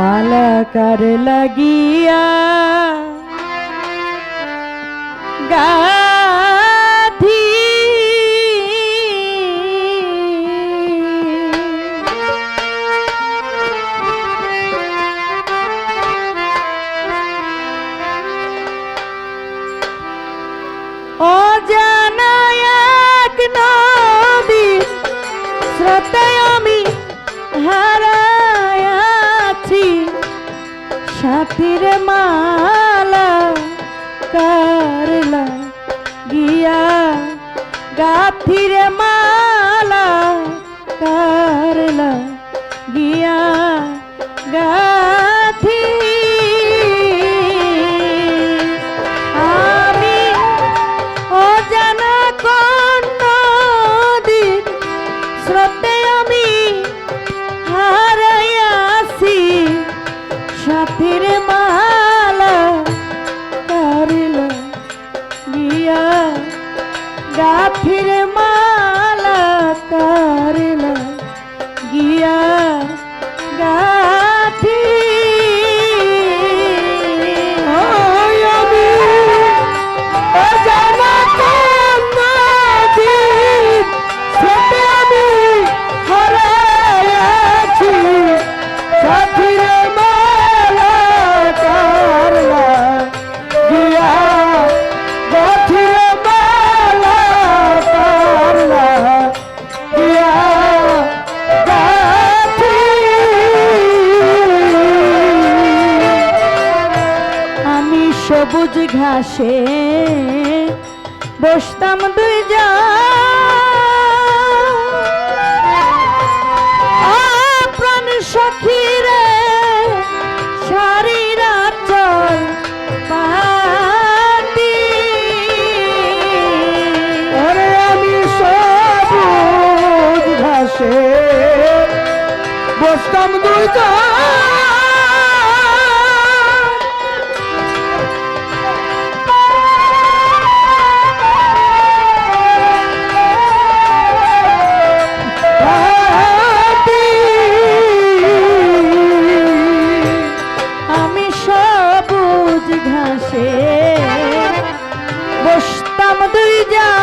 মালাকার লাগিয়া গাথি। ও জানায় নবী শ্রোতায় মালা কার লাগিয়া গাথিরে মা সবুজ ঘাসে বসতাম দুই যা। প্রাণ সখী রে বসতাম тебя.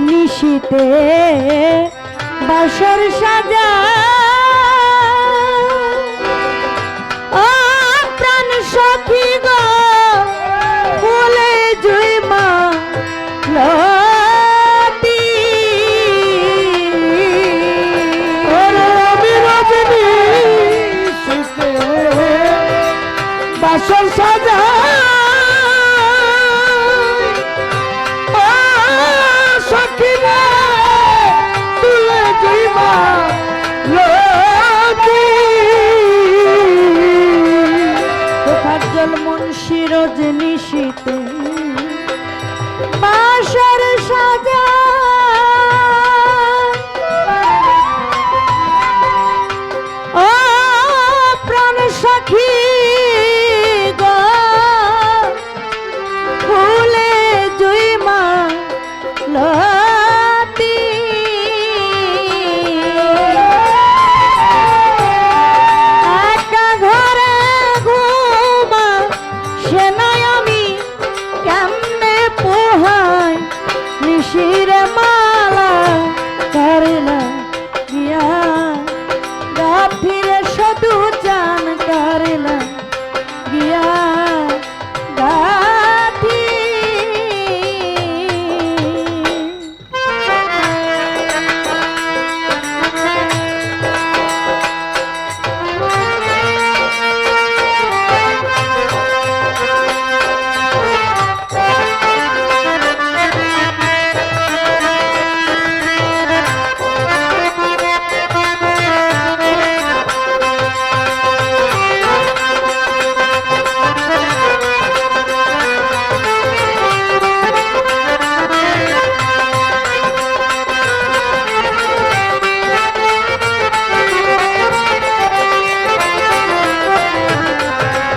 নিশিতে বাসর সাজা